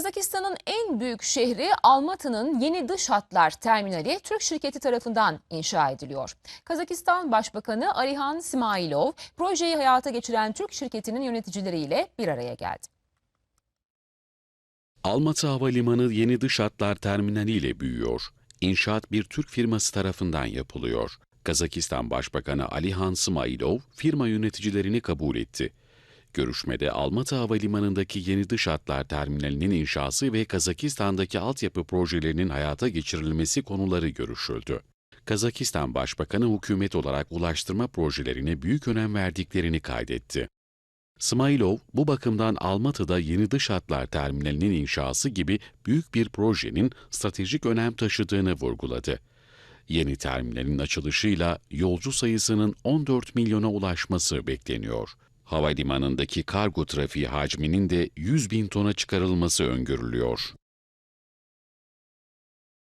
Kazakistan'ın en büyük şehri Almatı'nın yeni dış hatlar terminali Türk şirketi tarafından inşa ediliyor. Kazakistan Başbakanı Arihan Smailov projeyi hayata geçiren Türk şirketinin yöneticileriyle bir araya geldi. Almatı Havalimanı yeni dış hatlar terminaliyle büyüyor. İnşaat bir Türk firması tarafından yapılıyor. Kazakistan Başbakanı Alihan Smailov firma yöneticilerini kabul etti. Görüşmede Almatı Havalimanı'ndaki yeni dış hatlar terminalinin inşası ve Kazakistan'daki altyapı projelerinin hayata geçirilmesi konuları görüşüldü. Kazakistan Başbakanı hükümet olarak ulaştırma projelerine büyük önem verdiklerini kaydetti. Smailov, bu bakımdan Almatı'da yeni dış hatlar terminalinin inşası gibi büyük bir projenin stratejik önem taşıdığını vurguladı. Yeni terminalin açılışıyla yolcu sayısının 14 milyona ulaşması bekleniyor. Havalimanındaki kargo trafiği hacminin de 100 bin tona çıkarılması öngörülüyor.